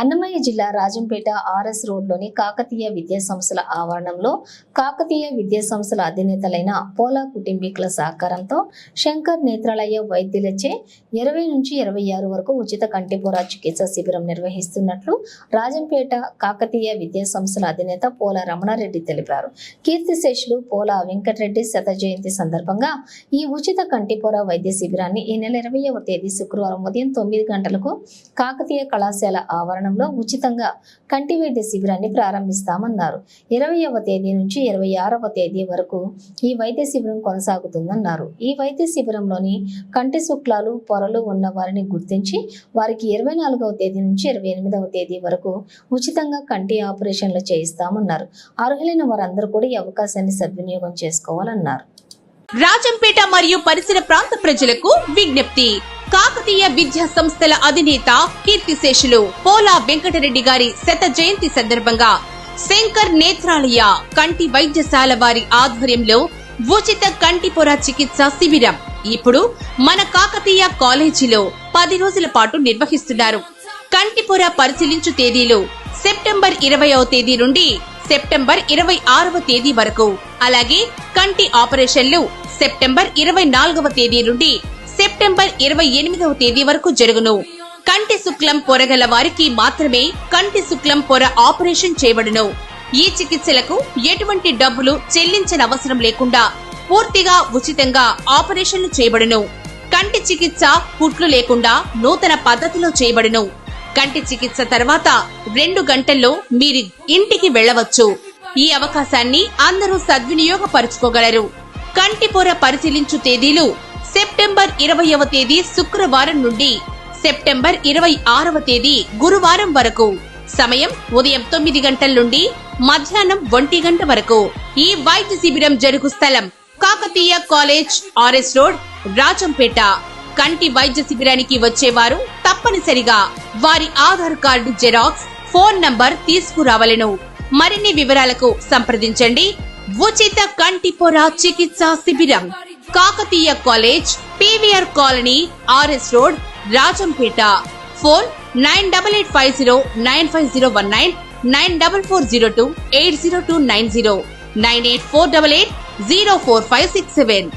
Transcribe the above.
అన్నమయ్య జిల్లా రాజంపేట ఆర్ఎస్ రోడ్లోని కాకతీయ విద్యా సంస్థల ఆవరణంలో కాకతీయ విద్యా సంస్థల అధినేతలైన పోలా కుటుంబీకుల సహకారంతో శంకర్ నేత్రాలయ వైద్యులచే ఇరవై నుంచి ఇరవై ఆరు వరకు ఉచిత కంటిపొర చికిత్స శిబిరం నిర్వహిస్తున్నట్లు రాజంపేట కాకతీయ విద్యా సంస్థల అధినేత పోలా రమణారెడ్డి తెలిపారు. కీర్తిశేషులు పోలా వెంకటరెడ్డి శత జయంతి సందర్భంగా ఈ ఉచిత కంటిపొర వైద్య శిబిరాన్ని ఈ నెల ఇరవైవ తేదీ శుక్రవారం ఉదయం తొమ్మిది గంటలకు కాకతీయ కళాశాల ఆవరణంలో ఉచితంగా కంటి వైద్య శిబిరాన్ని ప్రారంభిస్తామన్నారు. ఇరవైవ తేదీ నుంచి ఇరవై ఆరవ తేదీ వరకు ఈ వైద్య శిబిరం కొనసాగుతుందన్నారు. ఈ వైద్య శిబిరంలోని కంటి శుక్లాలు పొరలు ఉన్న వారిని గుర్తించి వారికి ఇరవై నాలుగవ తేదీ నుంచి ఇరవై ఎనిమిదవ తేదీ వరకు ఉచితంగా కంటి ఆపరేషన్లు చేయిస్తామన్నారు. అర్హులైన వారందరూ కూడా ఈ అవకాశాన్ని సద్వినియోగం చేసుకోవాలన్నారు. రాజంపేట మరియు పరిసర ప్రాంత ప్రజలకు విజ్ఞప్తి. కాకతీయ విద్యా సంస్థల అధినేత కీర్తిశేషులు పోలా వెంకటరెడ్డి గారి శత జయంతి సందర్భంగా శంకర్ నేత్రాలయ కంటి వైద్యశాల వారి ఆధ్వర్యంలో ఉచిత కంటి పొర చికిత్స శిబిరం. ఇప్పుడు మన కాకతీయ కాలేజీలో పది రోజుల పాటు నిర్వహిస్తున్నారు. కంటి పొర పరిశీలించు తేదీలు సెప్టెంబర్ ఇరవైవ తేదీ నుండి సెప్టెంబర్ ఇరవై ఆరవ తేదీ వరకు. అలాగే కంటి ఆపరేషన్లు సెప్టెంబర్ ఇరవై నాలుగవ తేదీ నుండి సెప్టెంబర్ ఇరవై ఎనిమిదవ తేదీ వరకు జరుగును. కంటి శుక్లం పొరగల వారికి మాత్రమే కంటి శుక్లం పొర ఆపరేషన్ చేయబడును. ఈ చికిత్సలకు ఎటువంటి డబ్బులు చెల్లించనవసరం లేకుండా పూర్తిగా ఉచితంగా ఆపరేషన్లు చేయబడును. కంటి చికిత్స కుట్లు లేకుండా నూతన పద్ధతిలో చేయబడును. కంటి చికిత్స తర్వాత రెండు గంటల్లో మీరు ఇంటికి వెళ్ళవచ్చు. ఈ అవకాశాన్ని అందరూ సద్వినియోగపరుచుకోగలరు. కంటి పొర పరిశీలించు తేదీలు సెప్టెంబర్ ఇరవైవ తేదీ శుక్రవారం నుండి సెప్టెంబర్ ఇరవై ఆరవ తేదీ గురువారం వరకు. సమయం ఉదయం తొమ్మిది గంటల నుండి మధ్యాహ్నం ఒంటి గంట వరకు. ఈ వైద్య శిబిరం జరుగు స్థలం Kakatiya college R S road Rajampet. కంటి వైద్య శిబిరానికి వచ్చేవారు తప్పనిసరిగా వారి Aadhaar card xerox phone number తీసుకురావలెను. మరిన్ని వివరాలకు సంప్రదించండి. ఉచిత కంటి పొర చికిత్సా శిబిరం. Kakatiya college P V R colony R S road Rajampet. Phone nine double eight five zero nine five zero one nine nine double four zero two eight zero two nine zero nine eight four double eight zero four five six seven.